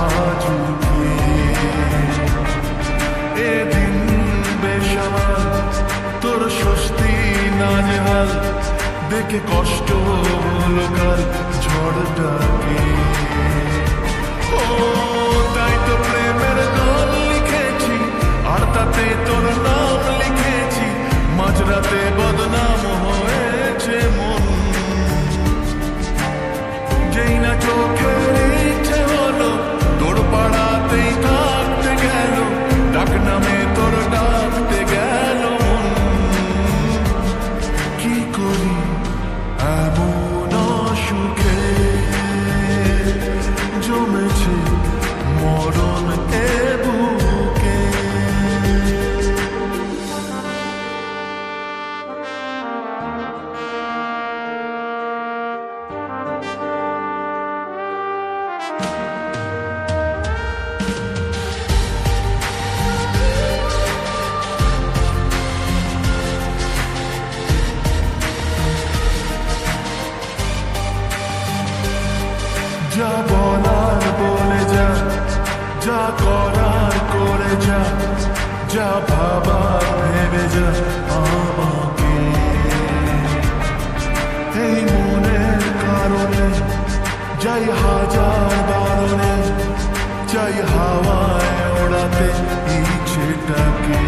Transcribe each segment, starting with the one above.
আজ এদিন তোর স্বস্তি দেখে কষ্ট হলো ঝড়টাকে যেই করার করে যা যা ভাবার ভেবে যা আমাকে। এই মনের কারণে, যাই হাজার বারণে চাই হাওয়ায় ওড়াতে ইচ্ছেটাকে।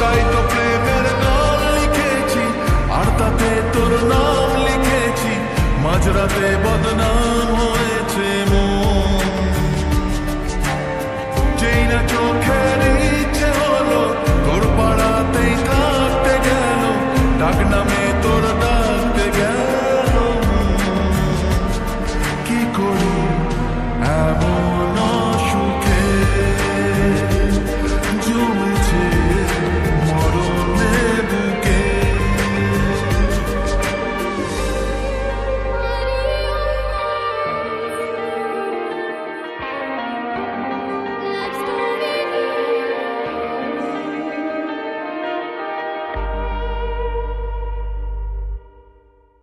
তাই তো প্রেমের লিখেছি, আর তাতে তোর নাম লিখেছি, মাঝরাতে বদনাম তোর ডাক গেল